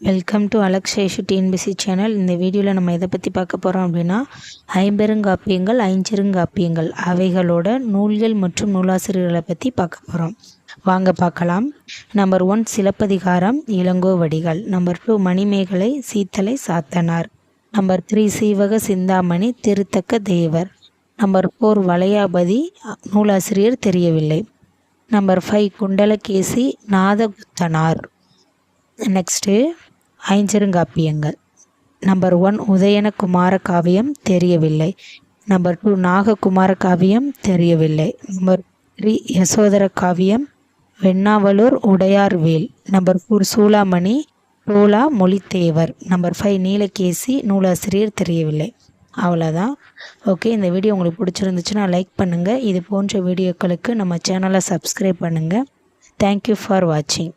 Welcome to அலக்ஷேஷு TNPSC channel இந்த வீடியோவில் நம்ம எதை பற்றி பார்க்க போகிறோம் அப்படின்னா ஐம்பெருங்காப்பியங்கள் ஐஞ்சிருங்காப்பியங்கள் அவைகளோட நூல்கள் மற்றும் நூலாசிரியர்களை பற்றி பார்க்க போகிறோம் வாங்க பார்க்கலாம். Number one Silappathikaram Ilangovadigal number two Manimekalai Seethalai Sathanar. Number three Seevaka Chintamani Thiruthakka Thevar. Number four Valayapathi நூலாசிரியர் தெரியவில்லை. Number five Kundalakesi Nathakuthanar next ஐஞ்சருங்காப்பியங்கள். Number one Udayana Kumara Kaviyam தெரியவில்லை. நம்பர் டூ நாககுமார காவியம் தெரியவில்லை. நம்பர் த்ரீ யசோதர காவியம் வெண்ணாவலூர் உடையார்வேல். Number four Soolamani Tola Mozhithevar. Number five Neelakesi நூலாசிரியர் தெரியவில்லை. அவ்வளோதான் okay இந்த video உங்களுக்கு பிடிச்சிருந்துச்சுன்னா லைக் பண்ணுங்கள் இது போன்ற வீடியோக்களுக்கு நம்ம சேனலை சப்ஸ்கிரைப் பண்ணுங்கள் தேங்க்யூ ஃபார் வாட்சிங்